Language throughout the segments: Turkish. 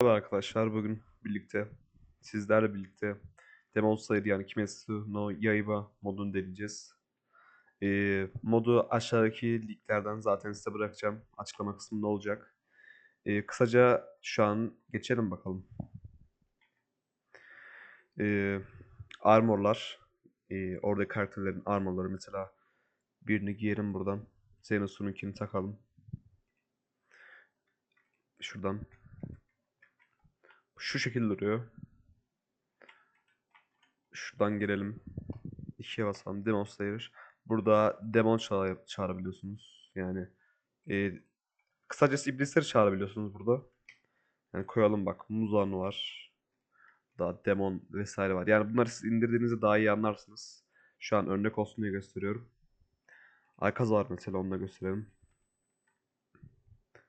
Merhaba arkadaşlar bugün birlikte sizlerle birlikte Demon yani Kimetsu no Yaiba modunu deneyeceğiz. Ee, modu aşağıdaki linklerden zaten size bırakacağım. Açıklama kısmında olacak. Ee, kısaca şu an geçelim bakalım. Ee, armorlar. Ee, oradaki karakterlerin armorları mesela birini giyelim buradan. Zenitsu'nunkini takalım. Şuradan şu şekilde duruyor. Şuradan girelim. İkiye basalım. Demon Slayer. Burada demon çağır çağırabiliyorsunuz. Yani e, kısacası iblisleri çağırabiliyorsunuz burada. Yani koyalım bak. Muzan var. Daha demon vesaire var. Yani bunları siz indirdiğinizde daha iyi anlarsınız. Şu an örnek olsun diye gösteriyorum. Aykaz var mesela onu da gösterelim.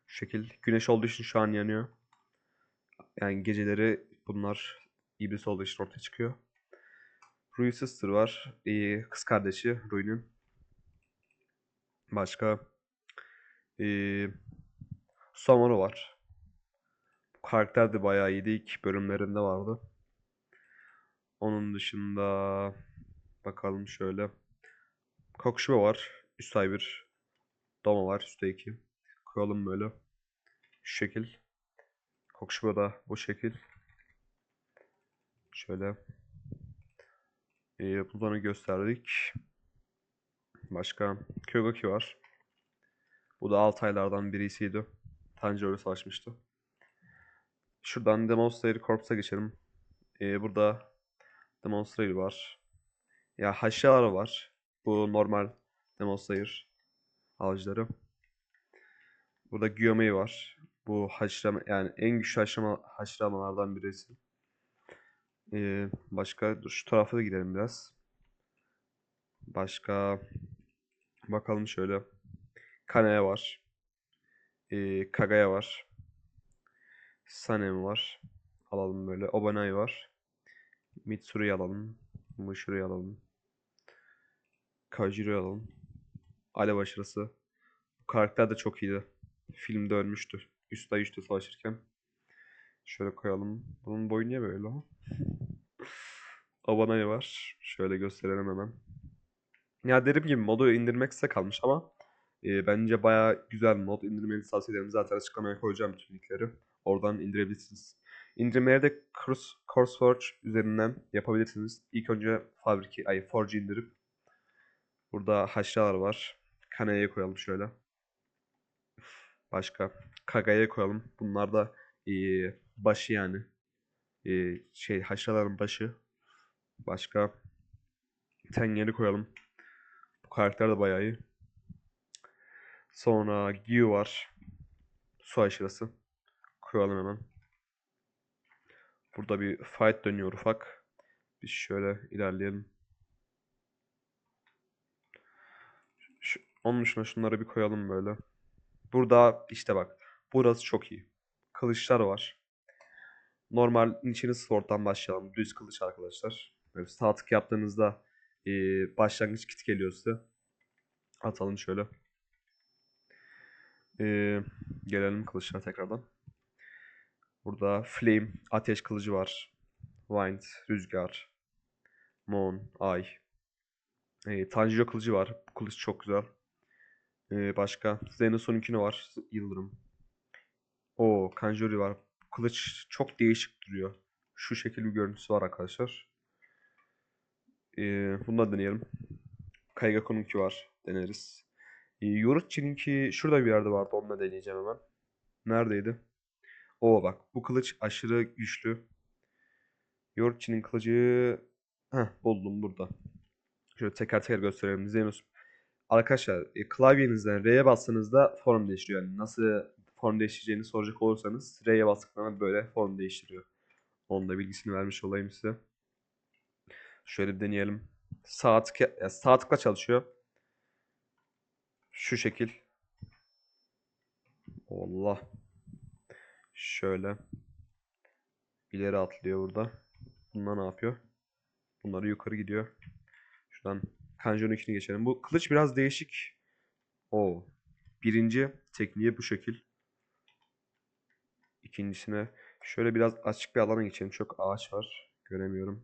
Şu şekil. Güneş olduğu için şu an yanıyor. Yani geceleri bunlar iblis olduğu için ortaya çıkıyor. Rui Sister var. Ee, kız kardeşi Rui'nin. Başka ee, Samuro var. Bu karakter de bayağı iyiydi. İlk bölümlerinde vardı. Onun dışında bakalım şöyle. Kokushiba var. Üst ay 1. Doma var. Üstte 2. Koyalım böyle. Şu şekil. Kokushiba da bu şekil. Şöyle. Ee, bunları gösterdik. Başka Kyogaki var. Bu da Altaylardan birisiydi. Tanjiro savaşmıştı. Şuradan Demon Slayer Corps'a geçelim. Ee, burada Demon Slayer var. Ya Hashirara var. Bu normal Demon Slayer avcıları. Burada Gyomei var. Bu haşlama yani en güçlü haşlama haşlamalardan birisi. Ee, başka dur şu tarafa da gidelim biraz. Başka bakalım şöyle. Kanaya var. Ee, Kagaya var. Sanem var. Alalım böyle. Obanai var. Mitsuru'yu alalım. Mushuru'yu alalım. Kajiro'yu alalım. Alev aşırısı. Bu karakter de çok iyiydi. Filmde ölmüştü. Üst ay üstte savaşırken. Şöyle koyalım. Bunun boyu niye böyle? Abanayı var. Şöyle gösterelim hemen. Ya dediğim gibi modu indirmek size kalmış ama e, bence bayağı güzel mod. İndirmenizi tavsiye ederim. Zaten açıklamaya koyacağım bütün linkleri. Oradan indirebilirsiniz. İndirmeleri de Course, CourseForge üzerinden yapabilirsiniz. İlk önce Fabriki, ay Forge indirip burada haşralar var. Kaneye koyalım şöyle. Başka Kaga'ya koyalım. Bunlar da e, başı yani. E, şey haşraların başı. Başka Tengen'i koyalım. Bu karakter de bayağı iyi. Sonra Gyu var. Su aşırısı. Koyalım hemen. Burada bir fight dönüyor ufak. Biz şöyle ilerleyelim. Şu, onun dışında şunları bir koyalım böyle. Burada işte bak. Burası çok iyi. Kılıçlar var. Normal Nichiren Sword'dan başlayalım. Düz kılıç arkadaşlar. Böyle sağ yaptığınızda e, başlangıç kit geliyor size. Atalım şöyle. E, gelelim kılıçlara tekrardan. Burada Flame, ateş kılıcı var. Wind, rüzgar. Moon, ay. E, Tanjiro kılıcı var. Bu kılıç çok güzel. E, başka Zenitsu'nunkini var. Yıldırım. O Kanjuri var. Kılıç çok değişik duruyor. Şu şekil bir görüntüsü var arkadaşlar. Ee, bunu da deneyelim. Kaigaku'nunki var. Deneriz. Ee, Yoruchi'ninki şurada bir yerde vardı. Onu da deneyeceğim hemen. Neredeydi? O bak. Bu kılıç aşırı güçlü. Yoruchi'nin kılıcı... Heh buldum burada. Şöyle teker teker gösterelim. Zenus. Arkadaşlar e, klavyenizden R'ye bastığınızda form değiştiriyor. Yani nasıl form değiştireceğini soracak olursanız R'ye bastıklarında böyle form değiştiriyor. Onun da bilgisini vermiş olayım size. Şöyle bir deneyelim. Sağ, tık, ya, sağ tıkla çalışıyor. Şu şekil. Allah. Şöyle. İleri atlıyor burada. Bunlar ne yapıyor? Bunları yukarı gidiyor. Şuradan Kanjo'nun ikini geçelim. Bu kılıç biraz değişik. O. Birinci tekniği bu şekil. İkincisine şöyle biraz açık bir alana geçelim. Çok ağaç var. Göremiyorum.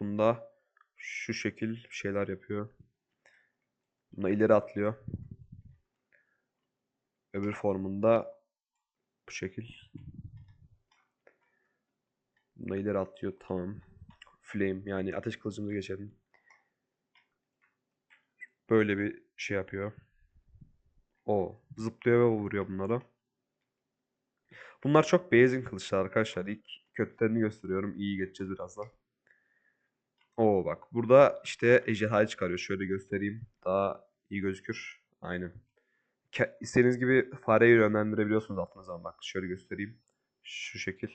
Bunda şu şekil şeyler yapıyor. Bunda ileri atlıyor. Öbür formunda bu şekil. Bunda ileri atlıyor. Tamam. Flame yani ateş kılıcımıza geçelim. Böyle bir şey yapıyor. O zıplıyor ve vuruyor bunlara. Bunlar çok basic kılıçlar arkadaşlar. İlk kötülerini gösteriyorum. İyi geçeceğiz birazdan. Oo bak burada işte ejderhayı çıkarıyor. Şöyle göstereyim. Daha iyi gözükür. Aynen. Ke- gibi fareyi yönlendirebiliyorsunuz altınıza. Bak şöyle göstereyim. Şu şekil.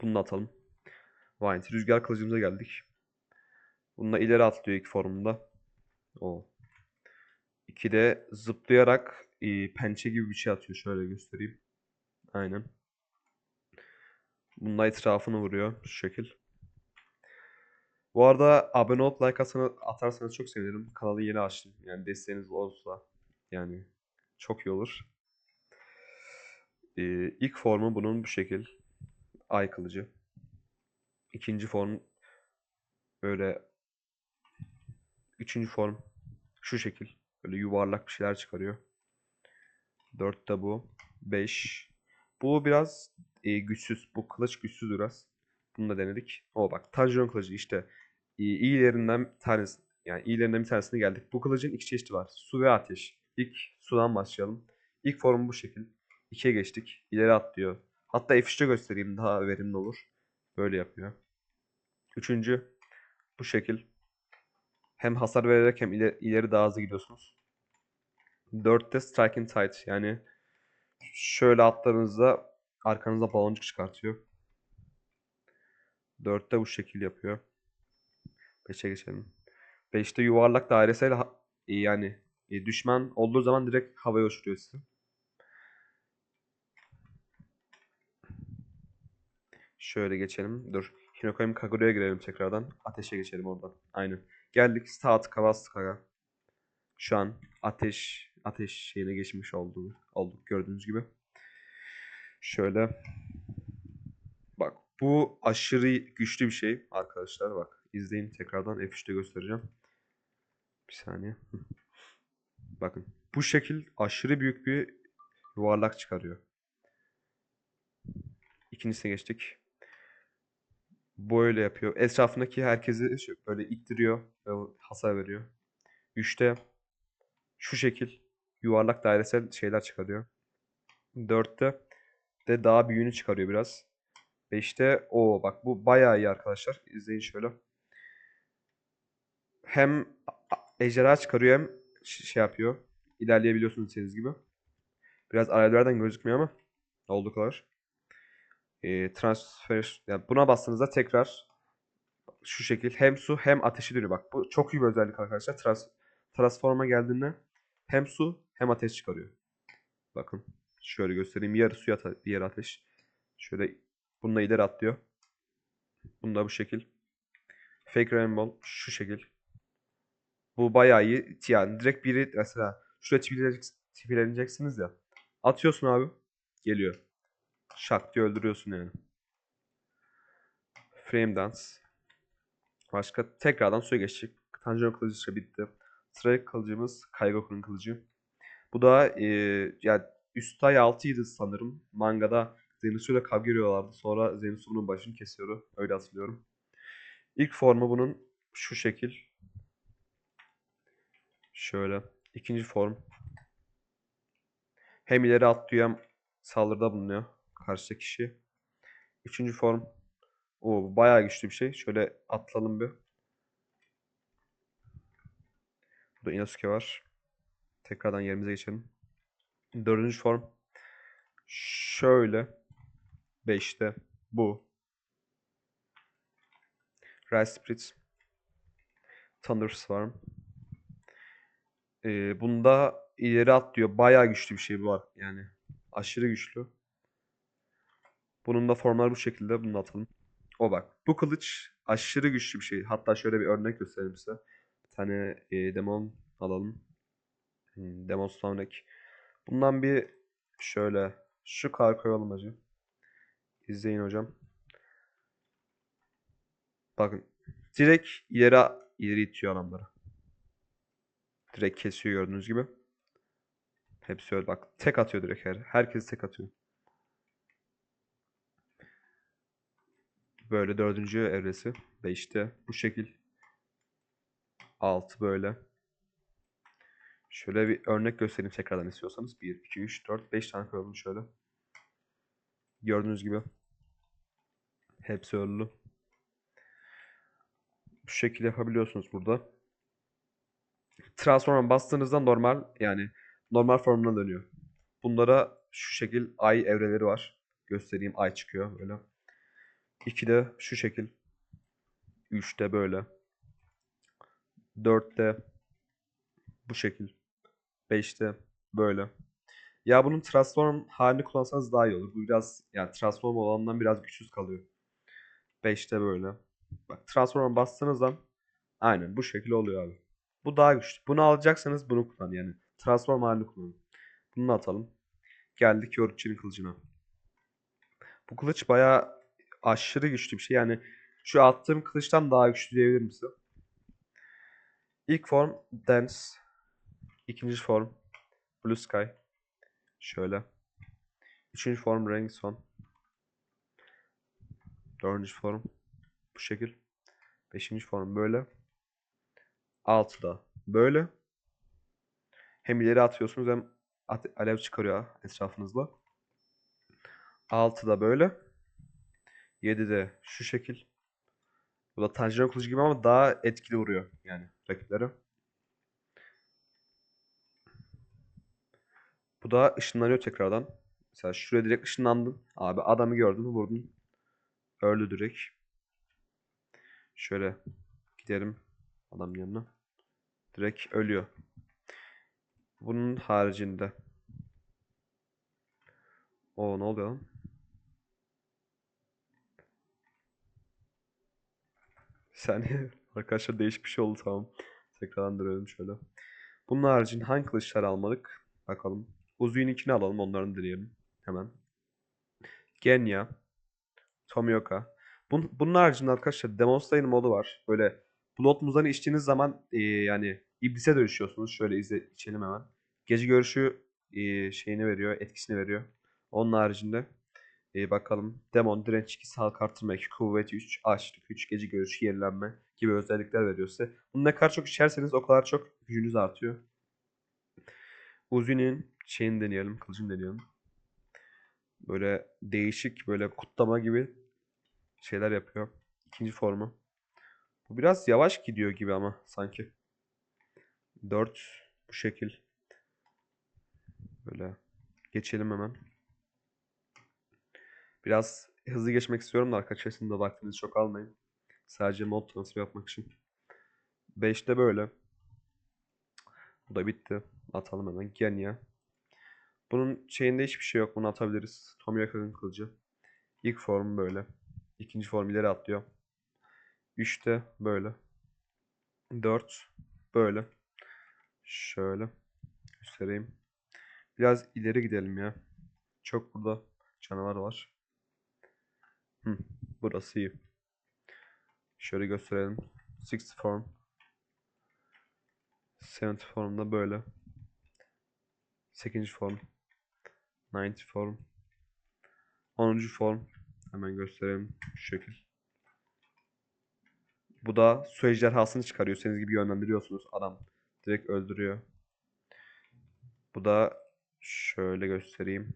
Bunu da atalım. Vine. Rüzgar kılıcımıza geldik. Bununla ileri atlıyor ilk formunda. O. İki de zıplayarak e, pençe gibi bir şey atıyor. Şöyle göstereyim. Aynen. Bununla etrafını vuruyor. Şu şekil. Bu arada abone olup like atsanız, atarsanız çok sevinirim. Kanalı yeni açtım. Yani desteğiniz olursa yani çok iyi olur. Ee, ilk formu bunun bu şekil. Ay kılıcı. İkinci form böyle üçüncü form şu şekil. Böyle yuvarlak bir şeyler çıkarıyor. Dörtte bu. Beş. Bu biraz e, güçsüz. Bu kılıç güçsüz biraz. Bunu da denedik. O bak. Tanjiro kılıcı işte. E, iyilerinden tanesi. Yani iyilerinden bir tanesine geldik. Bu kılıcın iki çeşidi var. Su ve ateş. İlk sudan başlayalım. İlk formu bu şekil. İkiye geçtik. İleri atlıyor. Hatta F3'te göstereyim. Daha verimli olur. Böyle yapıyor. Üçüncü. Bu şekil. Hem hasar vererek hem ileri, ileri daha hızlı gidiyorsunuz. Dörtte Striking Tight. Yani şöyle attığınızda arkanıza baloncuk çıkartıyor. Dörtte bu şekil yapıyor. Beşe geçelim. Beşte yuvarlak dairesel yani e, düşman olduğu zaman direkt havaya uçuruyor sizi. Şöyle geçelim. Dur. Hinokoyim Kaguru'ya girelim tekrardan. Ateşe geçelim oradan. Aynen. Geldik. Saat Kavastık'a. Şu an ateş ateş şeyine geçmiş olduğu olduk gördüğünüz gibi. Şöyle bak bu aşırı güçlü bir şey arkadaşlar bak izleyin tekrardan F3'te göstereceğim. Bir saniye. Bakın bu şekil aşırı büyük bir yuvarlak çıkarıyor. İkincisine geçtik. Böyle yapıyor. Etrafındaki herkesi şu- böyle ittiriyor ve hasar veriyor. Üçte şu şekil yuvarlak dairesel şeyler çıkarıyor. Dörtte de daha büyüğünü çıkarıyor biraz. Beşte o bak bu bayağı iyi arkadaşlar. İzleyin şöyle. Hem ejderha çıkarıyor hem şey yapıyor. İlerleyebiliyorsunuz istediğiniz gibi. Biraz alevlerden gözükmüyor ama olduğu kadar. Ee, transfer yani buna bastığınızda tekrar şu şekil hem su hem ateşi dönüyor. Bak bu çok iyi bir özellik arkadaşlar. Trans transforma geldiğinde hem su hem ateş çıkarıyor. Bakın şöyle göstereyim. Yarı suya ata- diğer ateş. Şöyle bununla ileri atlıyor. Bunda bu şekil. Fake Rainbow şu şekil. Bu bayağı iyi. Yani direkt biri mesela şuraya tipilenecek- tipileneceksiniz ya. Atıyorsun abi. Geliyor. Şak diye öldürüyorsun yani. Frame Dance. Başka tekrardan suya geçecek. Tanjiro kılıcı bitti. Sıradaki kılıcımız Kaigoku'nun kılıcı. Bu da e, yani üst ay 6'ydı sanırım. Mangada Zenitsu ile kavga ediyorlardı. Sonra Zenitsu bunun başını kesiyordu. Öyle hatırlıyorum. İlk formu bunun şu şekil. Şöyle. İkinci form. Hem ileri atlıyor hem saldırıda bulunuyor. Karşıdaki kişi. Üçüncü form. O bayağı güçlü bir şey. Şöyle atlalım bir. Burada Inosuke var. Tekrardan yerimize geçelim. Dördüncü form. Şöyle. Beşte. Bu. Rise Spirits. Thunderstorm. Ee, bunda ileri atlıyor. Bayağı güçlü bir şey bu var. Yani aşırı güçlü. Bunun da formları bu şekilde. Bunu atalım. O bak. Bu kılıç aşırı güçlü bir şey. Hatta şöyle bir örnek göstereyim size. Bir tane e, demon alalım. Hmm, Demoslavnek. Bundan bir şöyle şu kadar koyalım hacı. İzleyin hocam. Bakın. Direkt ileri ileri itiyor adamları. Direkt kesiyor gördüğünüz gibi. Hepsi öyle bak. Tek atıyor direkt her. Herkes tek atıyor. Böyle dördüncü evresi. Beşte bu şekil. Altı böyle. Şöyle bir örnek göstereyim tekrardan istiyorsanız. 1, 2, 3, 4, 5 tane koyalım şöyle. Gördüğünüz gibi. Hepsi örülü. Bu şekilde yapabiliyorsunuz burada. Transform'a bastığınızda normal yani normal formuna dönüyor. Bunlara şu şekil ay evreleri var. Göstereyim ay çıkıyor böyle. 2'de şu şekil. 3'te böyle. 4'te bu şekil. 5'te böyle. Ya bunun transform halini kullansanız daha iyi olur. Bu biraz yani transform olandan biraz güçsüz kalıyor. 5'te böyle. Bak transform'a bastığınızdan aynen bu şekil oluyor abi. Bu daha güçlü. Bunu alacaksanız bunu kullan yani. Transform halini kullanın. Bunu atalım. Geldik Yorkçi'nin kılıcına. Bu kılıç bayağı aşırı güçlü bir şey. Yani şu attığım kılıçtan daha güçlü diyebilirim size. İlk form Dance. İkinci form Blue Sky. Şöyle. Üçüncü form Renson. Dördüncü form bu şekil. Beşinci form böyle. Altıda böyle. Hem ileri atıyorsunuz hem alev çıkarıyor etrafınızda. Altıda böyle. Yedide şu şekil. Bu da tanjiro kılıcı gibi ama daha etkili vuruyor yani rakiplere. Bu da ışınlanıyor tekrardan. Mesela şuraya direkt ışınlandın. Abi adamı gördün vurdun. Öldü direkt. Şöyle gidelim adamın yanına. Direkt ölüyor. Bunun haricinde. O ne oluyor lan? Saniye. Arkadaşlar değişik bir şey oldu tamam. Tekrardan şöyle. Bunun haricinde hangi kılıçları almadık? Bakalım. Uzu'nun ikini alalım. Onların deneyelim. Hemen. Genya. Tomioka. Bun, bunun haricinde arkadaşlar Demon modu var. Böyle Blood Muzan'ı içtiğiniz zaman e, yani iblise dönüşüyorsunuz. Şöyle izle, içelim hemen. Gece görüşü e, şeyini veriyor, etkisini veriyor. Onun haricinde e, bakalım. Demon, direnç 2, sağlık artırma 2, kuvvet 3, açlık 3, gece görüşü, yenilenme gibi özellikler veriyor size. Bunu ne kadar çok içerseniz o kadar çok gücünüz artıyor. Uzi'nin şeyini deneyelim, kılıcını deneyelim. Böyle değişik, böyle kutlama gibi şeyler yapıyor. İkinci formu. Bu biraz yavaş gidiyor gibi ama sanki. 4 bu şekil. Böyle geçelim hemen. Biraz hızlı geçmek istiyorum da arkadaşlar de vaktinizi çok almayın. Sadece mod transfer yapmak için. 5'te böyle. Bu da bitti. Atalım hemen. Genya. Bunun şeyinde hiçbir şey yok. Bunu atabiliriz. Tomiyaka'nın kılıcı. İlk form böyle. İkinci form ileri atlıyor. 3'te böyle. 4 böyle. Şöyle göstereyim. Biraz ileri gidelim ya. Çok burada canavar var. Hı, burası iyi. Şöyle gösterelim. 60 form. 70 formda böyle. 8. form. 90 form. 10. form. Hemen gösterelim şu şekil. Bu da su ejderhasını çıkarıyor. Senin gibi yönlendiriyorsunuz. Adam direkt öldürüyor. Bu da şöyle göstereyim.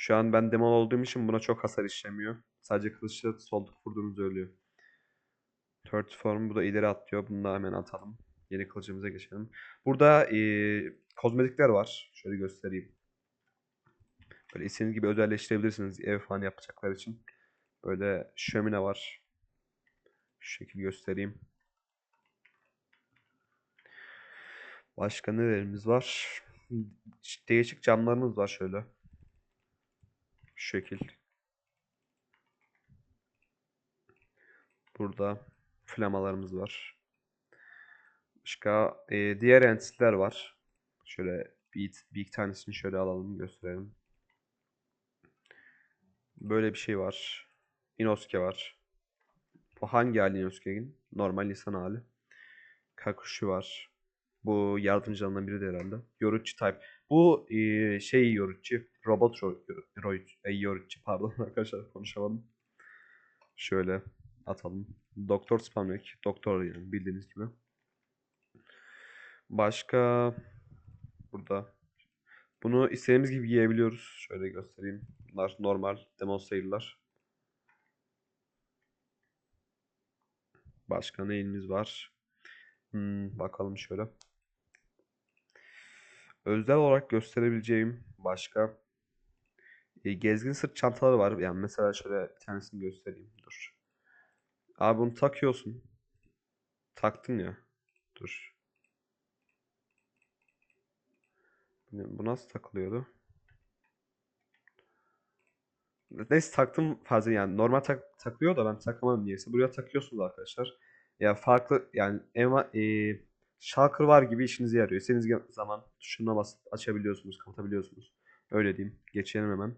Şu an ben demon olduğum için buna çok hasar işlemiyor. Sadece kılıçla solduk vurduğunuzda ölüyor. Third form bu da ileri atlıyor. Bunu da hemen atalım. Yeni kılıcımıza geçelim. Burada eee, kozmetikler var. Şöyle göstereyim. Böyle istediğiniz gibi özelleştirebilirsiniz ev falan yapacaklar için. Böyle şömine var. Şu şekil göstereyim. Başka nelerimiz var? Değişik camlarımız var şöyle. Şu şekil. Burada flamalarımız var. Başka e, diğer entite'ler var. Şöyle bir, bir iki tanesini şöyle alalım gösterelim. Böyle bir şey var. Inosuke var. Bu hangi hali Inosuke'nin? Normal insan hali. Kakushi var. Bu yardımcılarından biri de herhalde. Yoruchi type. Bu e, şey Yoruchi. Robot Ro- Ro- Yoruchi pardon arkadaşlar konuşamadım. Şöyle atalım. Doktor Spamnek. Doktor yani bildiğiniz gibi. Başka burada. Bunu istediğimiz gibi giyebiliyoruz. Şöyle göstereyim. Bunlar normal Demon Slayer'lar. Başka neyimiz var? Hmm, bakalım şöyle. Özel olarak gösterebileceğim başka e, gezgin sırt çantaları var. Yani mesela şöyle bir tanesini göstereyim. Dur. Abi bunu takıyorsun. Taktın ya. Dur. Bu nasıl takılıyordu? Neyse taktım fazla yani normal tak takılıyor da ben takamadım niyeyse. Buraya takıyorsunuz arkadaşlar. Ya farklı yani ema, e, shulker var gibi işinize yarıyor. İstediğiniz zaman tuşuna basıp açabiliyorsunuz, kapatabiliyorsunuz. Öyle diyeyim. Geçelim hemen.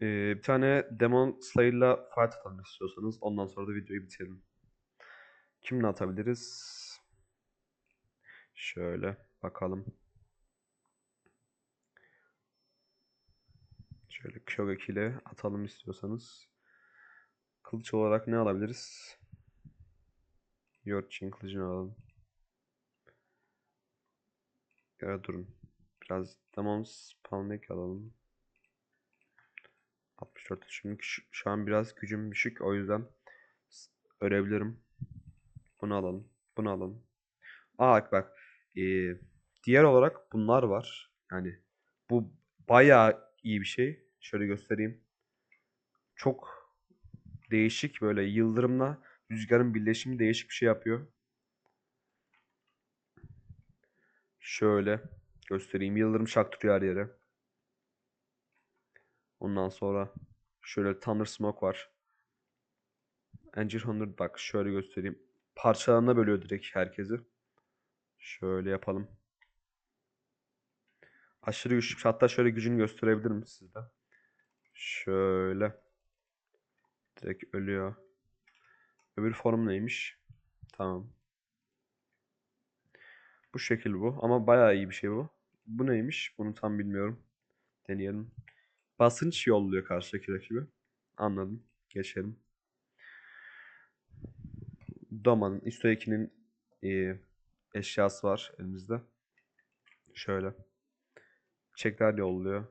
E, bir tane Demon Slayer'la fight atalım istiyorsanız. Ondan sonra da videoyu bitirelim. Kimle atabiliriz? Şöyle bakalım. Şöyle Kyogeki ile atalım istiyorsanız. Kılıç olarak ne alabiliriz? Yorkçin kılıcını alalım. Ya durun. Biraz Demon Spawnek alalım. 64 çünkü şu, şu an biraz gücüm düşük o yüzden ölebilirim. Bunu alalım. Bunu alalım. Aa bak. Ee, diğer olarak bunlar var. Yani bu bayağı iyi bir şey. Şöyle göstereyim. Çok değişik böyle yıldırımla rüzgarın birleşimi değişik bir şey yapıyor. Şöyle göstereyim. Yıldırım çaktırıyor her yere. Ondan sonra şöyle Thunder Smoke var. Angel Hunter bak şöyle göstereyim. Parçalarına bölüyor direkt herkesi. Şöyle yapalım. Aşırı güçlü. Hatta şöyle gücünü gösterebilirim sizde. Şöyle. Direkt ölüyor. Öbür form neymiş? Tamam. Bu şekil bu. Ama bayağı iyi bir şey bu. Bu neymiş? Bunu tam bilmiyorum. Deneyelim. Basınç yolluyor karşıdaki rakibi. Anladım. Geçelim. Doma'nın Isto 2'nin e, eşyası var elimizde. Şöyle. Çiçekler yolluyor.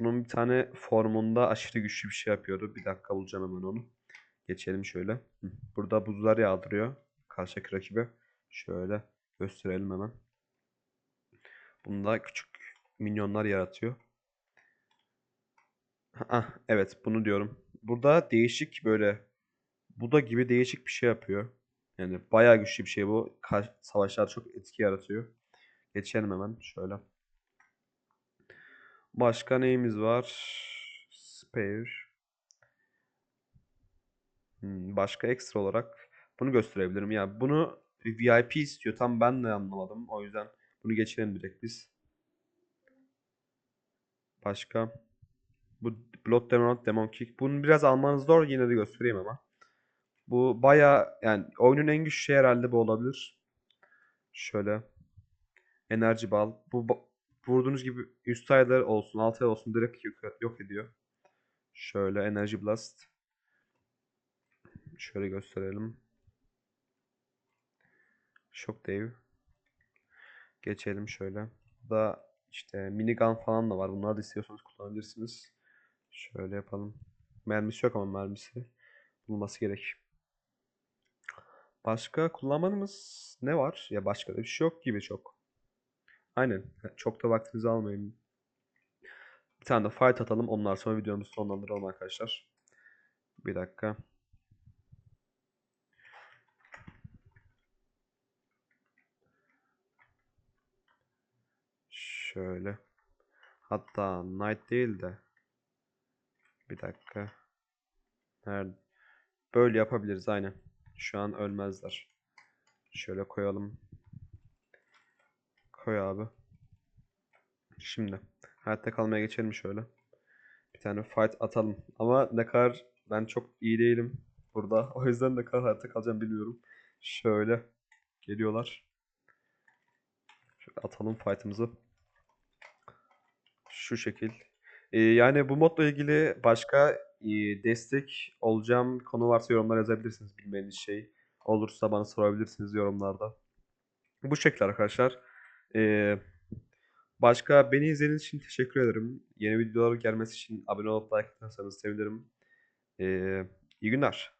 Bunun bir tane formunda aşırı güçlü bir şey yapıyordu. Bir dakika bulacağım hemen onu. Geçelim şöyle. Burada buzlar yağdırıyor. Karşıdaki rakibe. Şöyle gösterelim hemen. Bunda küçük minyonlar yaratıyor. Ah, evet bunu diyorum. Burada değişik böyle Buda gibi değişik bir şey yapıyor. Yani bayağı güçlü bir şey bu. Savaşlar çok etki yaratıyor. Geçelim hemen şöyle. Başka neyimiz var? Spare. Başka ekstra olarak bunu gösterebilirim. Ya bunu VIP istiyor. Tam ben de anlamadım. O yüzden bunu geçelim direkt biz. Başka bu Blood Demon, Demon Kick. Bunu biraz almanız zor. Yine de göstereyim ama. Bu baya yani oyunun en güçlü şey herhalde bu olabilir. Şöyle. Enerji bal. Bu vurduğunuz gibi üst aylar olsun, alt ay olsun direkt yok, yok ediyor. Şöyle enerji blast. Şöyle gösterelim. Shock Dave. Geçelim şöyle. Da işte minigun falan da var. Bunları da istiyorsanız kullanabilirsiniz. Şöyle yapalım. Mermisi yok ama mermisi bulması gerek. Başka kullanmadığımız ne var? Ya başka da bir şey yok gibi çok. Aynen. Çok da vaktinizi almayın. Bir tane de fight atalım. Ondan sonra videomuzu sonlandıralım arkadaşlar. Bir dakika. Şöyle. Hatta night değil de. Bir dakika. Nerede? Böyle yapabiliriz aynen. Şu an ölmezler. Şöyle koyalım. Koy abi. Şimdi hayatta kalmaya geçelim şöyle. Bir tane fight atalım. Ama ne kadar ben çok iyi değilim burada. O yüzden ne kadar hayatta kalacağım bilmiyorum. Şöyle geliyorlar. Şöyle atalım fight'ımızı. Şu şekil. Ee, yani bu modla ilgili başka e, destek olacağım konu varsa yorumlara yazabilirsiniz. Bilmediğiniz şey olursa bana sorabilirsiniz yorumlarda. Bu şekilde arkadaşlar. Ee, başka beni izlediğiniz için teşekkür ederim. Yeni videolar gelmesi için abone olup like atarsanız sevinirim. Ee, iyi günler.